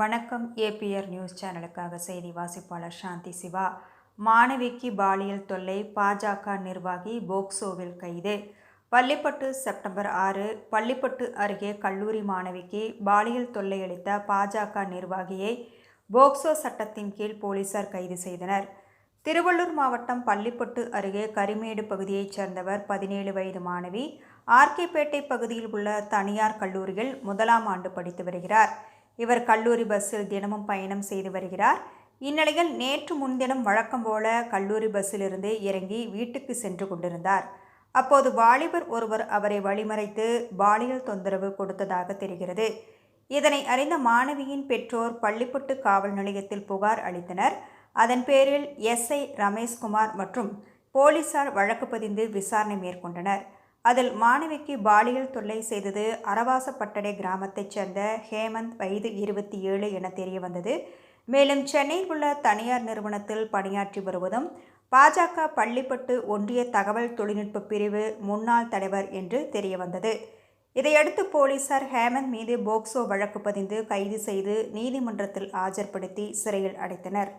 வணக்கம் APR news சேனலுக்காக செய்தி வாசிப்பாளர் சாந்தி சிவா. மாணவிக்கு பாலியல் தொல்லை பாஜக நிர்வாகி போக்சோவில் கைது. பள்ளிப்பட்டு செப்டம்பர் ஆறு பள்ளிப்பட்டு அருகே கல்லூரி மாணவிக்கு பாலியல் தொல்லை அளித்த பாஜக நிர்வாகியை போக்சோ சட்டத்தின் கீழ் போலீசார் கைது செய்தனர். திருவள்ளூர் மாவட்டம் பள்ளிப்பட்டு அருகே கரிமேடு பகுதியைச் சேர்ந்தவர் பதினேழு வயது மாணவி ஆர்கேபேட்டை பகுதியில் உள்ள தனியார் கல்லூரியில் முதலாம் ஆண்டு படித்து வருகிறார். இவர் கல்லூரி பஸ்ஸில் தினமும் பயணம் செய்து வருகிறார். இந்நிலையில் நேற்று முன்தினம் வழக்கம் போல கல்லூரி பஸ்ஸிலிருந்து இறங்கி வீட்டுக்கு சென்று கொண்டிருந்தார். அப்போது வாலிபர் ஒருவர் அவரை வழிமறைத்து பாலியல் தொந்தரவு கொடுத்ததாக தெரிகிறது. இதனை அறிந்த மாணவியின் பெற்றோர் பள்ளிப்பட்டு காவல் நிலையத்தில் புகார் அளித்தனர். அதன் பேரில் எஸ்ஐ ரமேஷ்குமார் மற்றும் போலீசார் வழக்கு பதிந்து விசாரணை மேற்கொண்டனர். அதில் மாணவிக்கு பாலியல் தொல்லை செய்தது அரவாசப்பட்டடை கிராமத்தைச் சேர்ந்த ஹேமந்த் வயது இருபத்தி ஏழு என தெரிய வந்தது மேலும் சென்னையில் உள்ள தனியார் நிறுவனத்தில் பணியாற்றி வருவதும் பாஜக பள்ளிப்பட்டு ஒன்றிய தகவல் தொழில்நுட்ப பிரிவு முன்னாள் தலைவர் என்று தெரிய வந்தது இதையடுத்து போலீசார் ஹேமந்த் மீது போக்சோ வழக்கு பதிந்து கைது செய்து நீதிமன்றத்தில் ஆஜர்படுத்தி சிறையில் அடைத்தனர்.